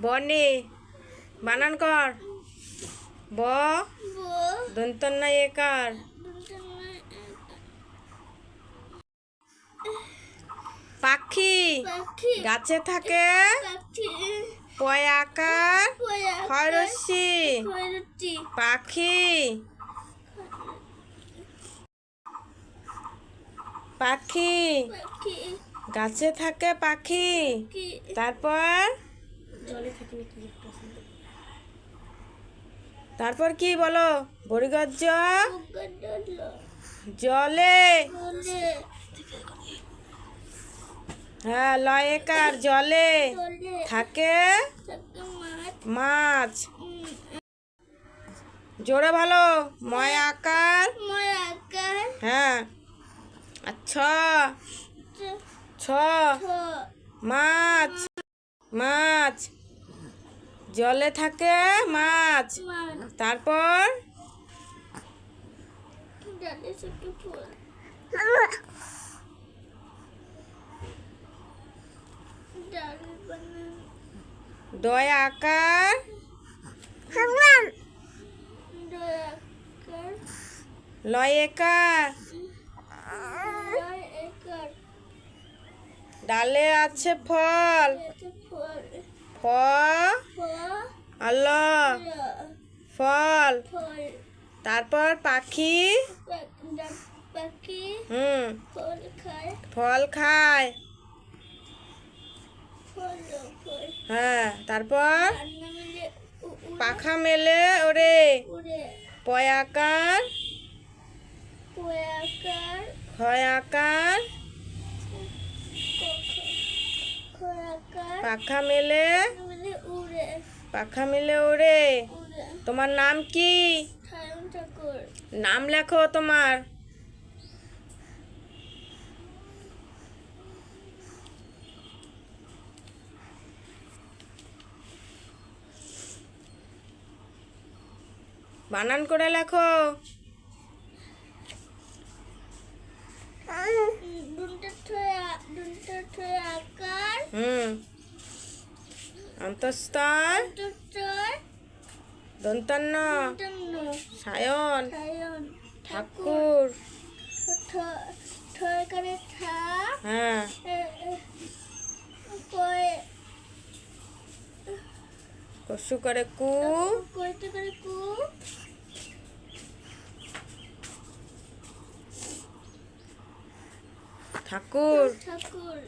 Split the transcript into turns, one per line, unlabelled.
বনে বানান কর ব দন্তন্য একার পাখি গাছে থাকে পয়াকার
পয়া
খরসি পাখি পাখি গাছে থাকে পাখি। তারপর তারপর কি বলো? বরিগজ্জ জলে। হ্যাঁ লয়েকার জলে। থাকে
মাছ।
জোরে ভালো ময় আকার। হ্যাঁ। আর ছ ছ?
ছ।
মাছ। মাছ। জলে থাকে মাছ। তারপর? দয় আকার। লয় একার
দয় একর
ডালে আছে ফল।
ফল
ফ।
ফল
আল। ফল।
ফল
তারপর পাখি। হুম।
ফল খায়।
হ্যাঁ তারপর পাখা মেলে ওরে। পয়াকার।
পোয়াকার।
খয়াকার
খয়াকার
পাখা মেলে? পাখা মেলে ওরে তোমার নাম কি? নাম লেখো তোমার। বানান করে লেখো। হুম। অন্তস্তর
দুটোর
দন্তন্য
দন্ত
সায়ন। ঠাকুর। হ্যাঁ। কসু করে কু।
করে কু।
ঠাকুর।
ঠাকুর।